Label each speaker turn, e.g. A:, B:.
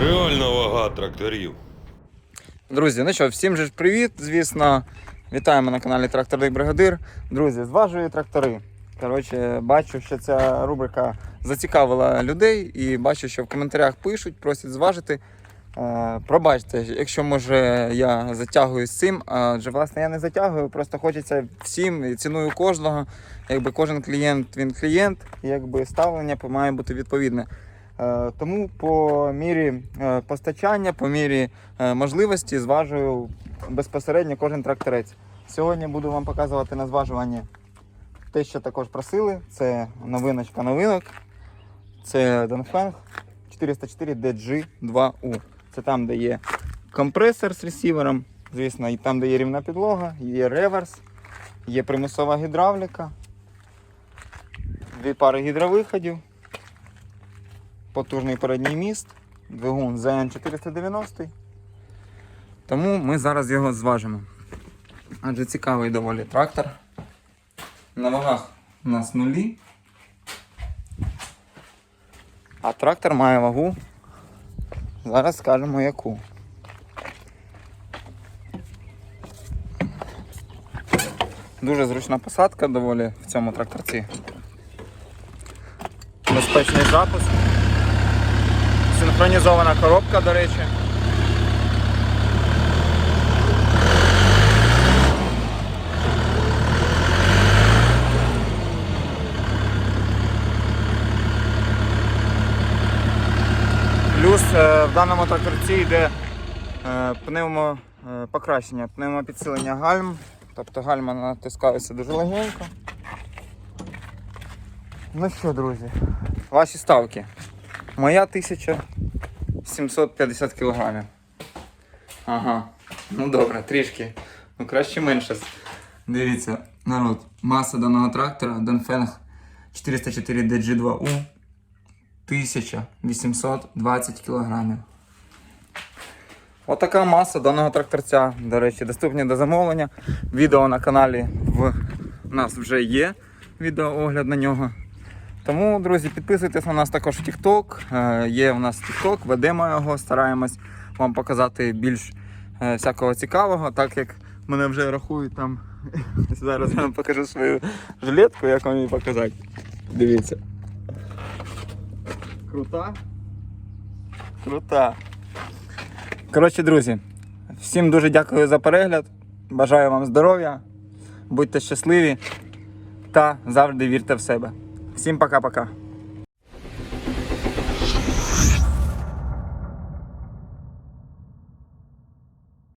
A: Реальна вага тракторів.
B: Друзі, ну що, всім же привіт, звісно. Вітаємо на каналі Тракторний Бригадир. Друзі, зважую трактори. Коротше, бачу, що ця рубрика зацікавила людей і бачу, що в коментарях пишуть, просять зважити. Е, пробачте, якщо може я затягую з цим, адже власне я не затягую, просто хочеться всім і ціную кожного. Якби кожен клієнт він клієнт, якби ставлення має бути відповідне. Е, Тому по мірі е, постачання, по мірі е, можливості зважую безпосередньо кожен тракторець. Сьогодні буду вам показувати на зважуванні те, що також просили. Це новиночка новинок. Це Dongfeng 404 DG2U. Це там, де є компресор з ресівером, звісно, і там, де є рівна підлога, є реверс, є примусова гідравліка, дві пари гідровиходів потужний передній міст, двигун ZN490. Тому ми зараз його зважимо. Адже цікавий доволі трактор. На вагах у нас нулі. А трактор має вагу. Зараз скажемо яку. Дуже зручна посадка доволі в цьому тракторці. Безпечний запуск. Синхронізована коробка, до речі. Плюс е, в даному тракторці йде е, пневмо е, пневмопідсилення гальм. Тобто гальма натискаються дуже легенько. Ну що, друзі, ваші ставки. Моя 1750 кілограмів. Ага. Ну добре, трішки. Ну краще менше. Дивіться, народ, маса даного трактора Dongfeng 404 DG2U 1820 кілограмів. Отака маса даного тракторця. До речі, доступні до замовлення. Відео на каналі в нас вже є. Відеоогляд на нього. Тому, друзі, підписуйтесь на нас також в TikTok. Е, Є у нас TikTok, ведемо його, стараємось вам показати більш е, всякого цікавого, так як мене вже рахують там. Зараз я вам покажу свою жилетку, як вам її показати. Дивіться. Крута. Крута. Коротше, друзі, всім дуже дякую за перегляд. Бажаю вам здоров'я, будьте щасливі та завжди вірте в себе. Всім пока-пока.